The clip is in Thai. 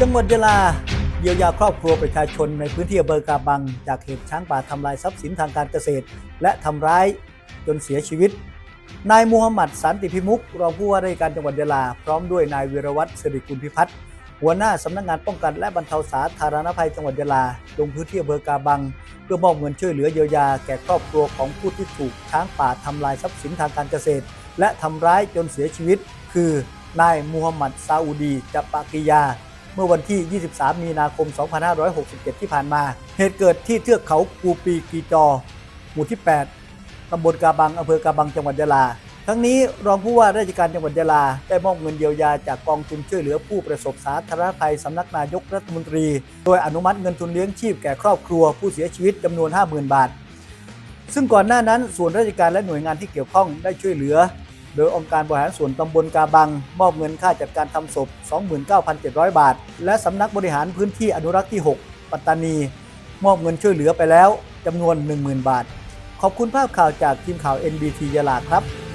จังหวัดยะลาเยียวยาครอบครัวประชาชนในพื้นที่อำเภอกาบัง จากเหตุช้างป่าทำลายทรัพย์สินทางการเกษตร และทำร้ายจนเสียชีวิต นายมูฮัมหมัดสันติพิมุกรองผู้ว่าราชการจังหวัดยะลา พร้อมด้วยนายวีรวัตรสิริกุลพิพัฒน์หัวหน้าสำนักงานป้องกันและบรรเทาสาธารณภัยจังหวัดยะลา ลงพื้นที่อำเภอกาบัง เพื่อมอบเงินช่วยเหลือเยียวยาแก่ครอบครัวของผู้ที่ถูกช้างป่าทำลายทรัพย์สินทางการเกษตร และทำร้ายจนเสียชีวิต คือนายมูฮัมหมัดซาอูดีจับปากิยา เมื่อวันที่ 23 มีนาคม 2567 ที่ผ่านมา เหตุเกิดที่เทือกเขากูปีกีจอ หมู่ที่ 8 ตำบลกาบังอำเภอกาบังจังหวัดยะลา ทั้งนี้รองผู้ว่าราชการจังหวัดยะลา ได้มอบเงินเยียวยาจากกองทุนช่วยเหลือผู้ประสบสาธารณภัยสำนักนายกรัฐมนตรี โดยอนุมัติเงินทุนเลี้ยงชีพแก่ครอบครัวผู้เสียชีวิตจำนวน 50,000 บาท ซึ่งก่อนหน้านั้นส่วนราชการและหน่วยงานที่เกี่ยวข้องได้ช่วยเหลือ โดยองค์การบริหารส่วนตำบลกาบัง มอบเงินค่าจัดการทำศพ 29,700 บาท และสำนักบริหารพื้นที่อนุรักษ์ที่ 6 ปัตตานี มอบเงินช่วยเหลือไปแล้วจำนวน 10,000 บาท ขอบคุณภาพข่าวจากทีมข่าว NBT ยะลาครับ